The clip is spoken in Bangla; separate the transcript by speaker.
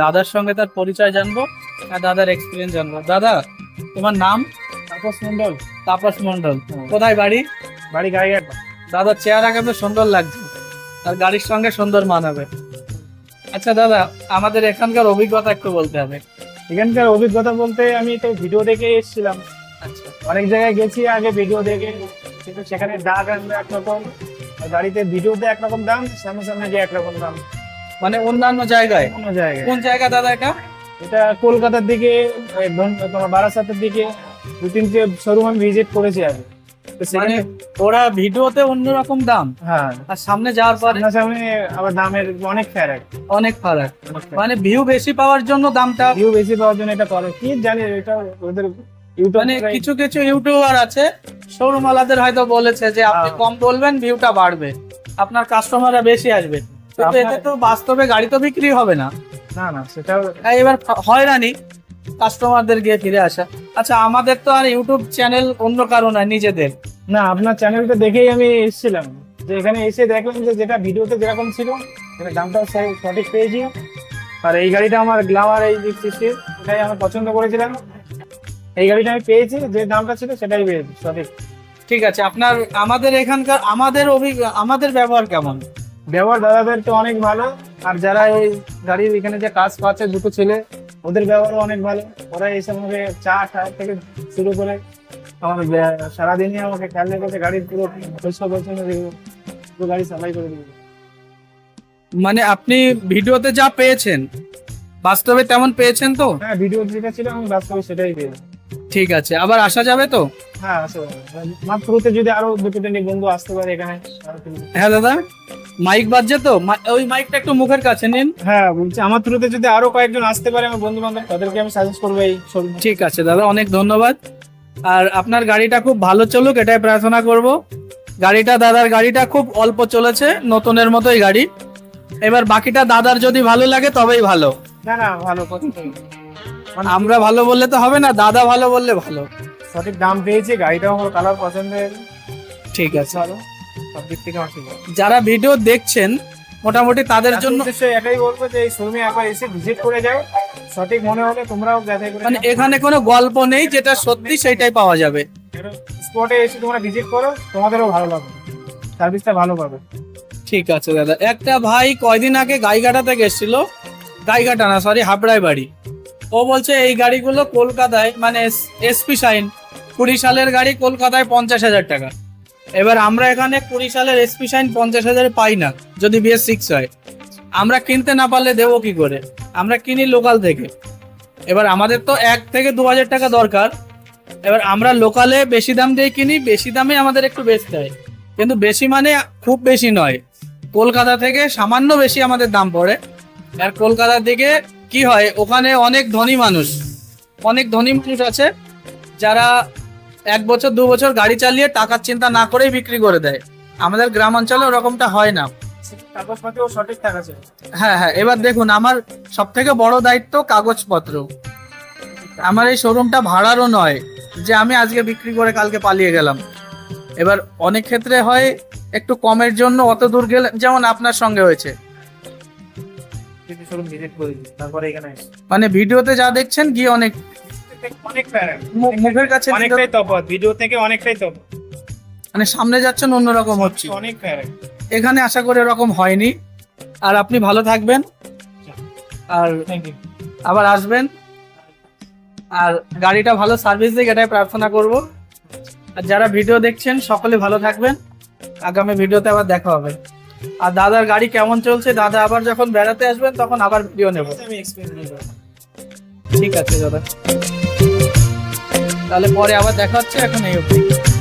Speaker 1: দাদার সঙ্গে তার পরিচয় জানব আর দাদার এক্সপিরিয়েন্স জানব। দাদা তোমার নাম?
Speaker 2: তাপস মন্ডল
Speaker 1: তাপস মন্ডল কোথায় বাড়ি?
Speaker 2: বাড়ি গাড়িঘাট
Speaker 1: দাদার চেহারা কিন্তু সুন্দর লাগছে। আর গাড়ির সঙ্গে সুন্দর মানাবে আচ্ছা দাদা আমাদের এখানকার অভিজ্ঞতা একটু বলতে হবে।
Speaker 2: এখানকার অভিজ্ঞতা বলতে আমি তো ভিডিও দেখে এসেছিলাম।
Speaker 1: আচ্ছা।
Speaker 2: অনেক জায়গায় গেছি আগে ভিডিও দেখে। কিন্তু সেখানে ডাক আনবে একরকম গাড়িতে ভিডিওতে একরকম দাম সামনে সামনে গিয়ে একরকম দাম।
Speaker 1: মানে অন্যান্য জায়গায়?
Speaker 2: অন্য জায়গায়।
Speaker 1: কোন জায়গা দাদা এটা?
Speaker 2: এটা কলকাতার দিকে তোমার বারাসাতের দিকে দু তিনটে শোরুম আমি ভিজিট করেছি আগে।
Speaker 1: মানে ওরা ভিডিওতে অন্যরকম দাম?
Speaker 2: হ্যাঁ।
Speaker 1: আর সামনে যাওয়ার পর?
Speaker 2: সামনে আবার দামের অনেক ফ্যারাক
Speaker 1: অনেক ফারাক। মানে ভিউ বেশি পাওয়ার জন্য দামটা?
Speaker 2: ভিউ বেশি পাওয়ার জন্য এটা করে। কি জানি এটা ওদের ইউটিউব
Speaker 1: মানে কিছু কিছু ইউটিউবার আছে শোরুম আলাদের হয়তো বলেছে যে আপনি
Speaker 2: হ্যাঁ।
Speaker 1: কম বলবেন ভিউটা বাড়বে। আপনার কাস্টমাররা বেশি আসবে। কিন্তু এতে তো বাস্তবে গাড়ি তো বিক্রি হবে না।
Speaker 2: না না সেটাও
Speaker 1: এবার হয়রানি কাস্টমারদের গিয়ে ফিরে আসা। আচ্ছা আমাদের তো আর ইউটিউব চ্যানেল অন্য কারও না নিজেদের।
Speaker 2: না আপনার চ্যানেলটা দেখেই আমি এসেছিলাম। যে এখানে এসে দেখলাম যে যেটা ভিডিওতে যেরকম ছিল সেটা দামটাও সঠিক পেয়েছি। আর এই গাড়িটা আমার গ্লামার এই যে সিসি এটাই আমি পছন্দ করেছিলাম। এই গাড়িটা আমি পেয়েছি যে দামটা ছিল সেটাই পেয়েছি সঠিক।
Speaker 1: ঠিক আছে আপনার আমাদের এখানকার আমাদের অভিজ্ঞ আমাদের ব্যবহার কেমন?
Speaker 2: ব্যবহার দাদাদের তো অনেক ভালো আর যারা এই গাড়ির এখানে যে কাজ পাচ্ছে দুটো ছেলে ওদের ব্যবহারও অনেক ভালো। ওরা এসে আমাকে চা টা থেকে শুরু করে আমার সারাদিনই আমাকে খেয়াল রেখেছে গাড়ির পুরো পরিষ্কার পরিচ্ছন্ন পুরো গাড়ি সাফাই করে দিবে
Speaker 1: মানে আপনি ভিডিওতে যা পেয়েছেন বাস্তবে তেমন পেয়েছেন তো?
Speaker 2: হ্যাঁ ভিডিও যেটা ছিল আমি বাস্তবে সেটাই পেয়েছি।
Speaker 1: ঠিক আছে আবার আসা যাবে তো?
Speaker 2: হ্যাঁ আসলে আমার থ্রুতে যদি আরও দুটো তিনটে বন্ধু আসতে পারে এখানে
Speaker 1: হ্যাঁ দাদা মাইক বাজছে তো? ওই মাইকটা একটু মুখের কাছে নিন।
Speaker 2: হ্যাঁ বলছি আমার থ্রুতে যদি আরও কয়েকজন আসতে পারে আমার বন্ধু বান্ধব তাদেরকে আমি সাজেস্ট করব এই
Speaker 1: ঠিক আছে দাদা অনেক ধন্যবাদ। আর আপনার গাড়িটা খুব ভালো চলুক এটাই প্রার্থনা করব। গাড়িটা দাদার গাড়িটা খুব অল্প চলেছে নতুনের মতোই গাড়ি। এবার বাকিটা দাদার যদি ভালো লাগে তবেই ভালো।
Speaker 2: না না ভালো মানে
Speaker 1: আমরা ভালো বললে তো হবে না দাদা ভালো বললে ভালো।
Speaker 2: সঠিক দাম পেয়েছি গাড়িটাও আমার কালার পছন্দের।
Speaker 1: ঠিক আছে।
Speaker 2: ভালো সব দিক থেকে আমার ঠিক আছে
Speaker 1: যারা ভিডিও দেখছেন মোটামুটি তাদের জন্য
Speaker 2: এটাই বলব যে এই শোরুমে একবার এসে ভিজিট করে যাও। সঠিক মনে হলে তোমরাও যাচাই করে
Speaker 1: মানে এখানে কোনো গল্প নেই যেটা সত্যি সেটাই পাওয়া যাবে।
Speaker 2: স্পটে এসে তোমরা ভিজিট করো তোমাদেরও ভালো লাগবে। সার্ভিসটা ভালো পাবে।
Speaker 1: ঠিক আছে দাদা। একটা ভাই কয়দিন আগে গাইঘাটা থেকে এসেছিল? গাইঘাটা না সরি হাবড়ায় বাড়ি ও বলছে এই গাড়িগুলো কলকাতায় মানে এসপি শাইন কুড়ি সালের গাড়ি কলকাতায় পঞ্চাশ হাজার টাকা। এবার আমরা এখানে কুড়ি সালের এসপি সাইন পঞ্চাশ হাজারে পাই না, যদি বিএস সিক্স হয়। আমরা কিনতে না পারলে দেবো কি করে? আমরা কিনি লোকাল থেকে। এবার আমাদের তো এক থেকে দু হাজার টাকা দরকার। এবার আমরা লোকালে বেশি দাম দিয়ে কিনি, বেশি দামে আমাদের একটু বেচতে হয়। কিন্তু বেশি মানে খুব বেশি নয়। কলকাতা থেকে সামান্য বেশি আমাদের দাম পড়ে। আর কলকাতার দিকে কি হয়, ওখানে অনেক ধনী মানুষ, অনেক ধনী মানুষ আছে, যারা এক বছর দু বছর গাড়ি চালিয়ে টাকার চিন্তা না করেই বিক্রি করে দেয়। আমাদের গ্রাম অঞ্চলে ওরকমটা হয় না।
Speaker 2: কাগজপাতিও সঠিক থাকা
Speaker 1: হ্যাঁ হ্যাঁ এবার দেখুন আমার সব থেকে বড় দায়িত্ব কাগজপত্র। আমার এই শোরুমটা ভাড়ারও নয় যে আমি আজকে বিক্রি করে কালকে পালিয়ে গেলাম। এবার অনেক ক্ষেত্রে হয় একটু কমের জন্য অত দূর গেলে যেমন আপনার সঙ্গে হয়েছে। মানে ভিডিওতে যা দেখছেন গিয়ে অনেক মুখের কাছে
Speaker 2: অনেকটাই তফাৎ ভিডিও থেকে অনেকটাই তফাৎ।
Speaker 1: মানে সামনে যাচ্ছেন অন্যরকম হচ্ছে।
Speaker 2: অনেক
Speaker 1: এখানে আশা করে এরকম হয়নি। আর আপনি ভালো থাকবেন। আর আবার আসবেন। আর গাড়িটা ভালো সার্ভিস দিক এটাই প্রার্থনা করব। আর যারা ভিডিও দেখছেন সকলে ভালো থাকবেন। আগামী ভিডিওতে আবার দেখা হবে। আর দাদার গাড়ি কেমন চলছে দাদা আবার যখন বেড়াতে আসবেন তখন আবার ভিডিও নেব। ঠিক আছে দাদা। তাহলে পরে আবার দেখা হচ্ছে এখন এই অবধি।